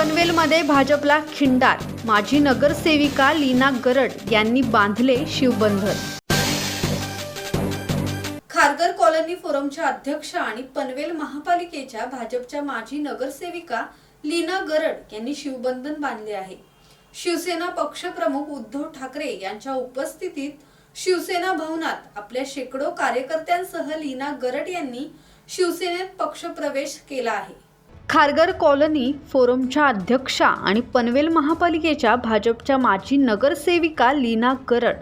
पनवेलमध्ये भाजपला खिंडार. माजी नगरसेविका लीना गरड यांनी बांधले शिवबंधन. खारघर कॉलनी फोरमच्या अध्यक्ष आणि पनवेल महापालिकेच्या भाजपच्या माजी नगरसेविका लीना गरड यांनी शिवबंधन बांधले आहे. शिवसेना पक्षप्रमुख उद्धव ठाकरे यांच्या उपस्थितीत शिवसेना भवनात आपल्या शेकडो कार्यकर्त्यांसह लीना गरड यांनी शिवसेनेत पक्षप्रवेश केला आहे. खारगर कॉलनी फोरमच्या अध्यक्षा आणि पनवेल महापालिकेच्या भाजपच्या माजी नगरसेविका लीना करड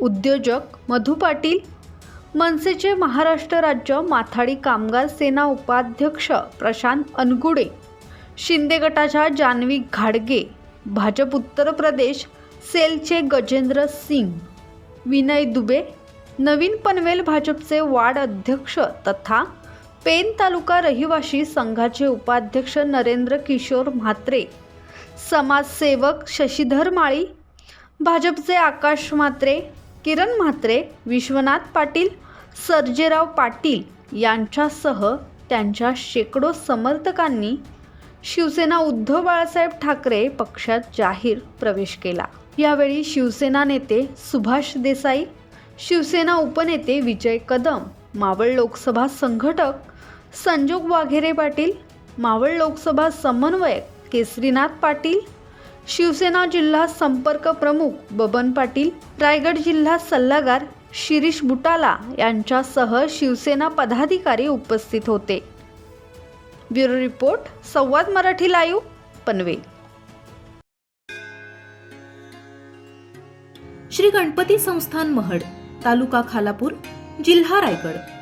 उद्योजक मधु पाटील मनसेचे महाराष्ट्र राज्य माथाडी कामगार सेना उपाध्यक्ष प्रशांत अनगुडे शिंदे गटाच्या जान्हवी घाडगे भाजप उत्तर प्रदेश सेलचे गजेंद्र सिंग विनय दुबे नवीन पनवेल भाजपचे वार्ड अध्यक्ष तथा पेन तालुका रहिवाशी संघाचे उपाध्यक्ष नरेंद्र किशोर म्हात्रे समाजसेवक शशीधर माळी भाजपचे आकाश म्हात्रे किरण म्हात्रे विश्वनाथ पाटील सर्जेराव पाटील यांच्यासह त्यांच्या शेकडो समर्थकांनी शिवसेना उद्धव बाळासाहेब ठाकरे पक्षात जाहीर प्रवेश केला. यावेळी शिवसेना नेते सुभाष देसाई शिवसेना उपनेते विजय कदम मावळ लोकसभा संघटक संजोग वाघेरे पाटील मावळ लोकसभा समन्वयक केसरीनाथ पाटील शिवसेना जिल्हा संपर्क प्रमुख बबन पाटील रायगड जिल्हा सल्लागार शिरीष बुटाला यांच्यासह शिवसेना पदाधिकारी उपस्थित होते. Bureau report Samvad Marathi live Panvel. Shri Ganpati Sansthan Mahad taluka Khalapur जिल्हा रायगड.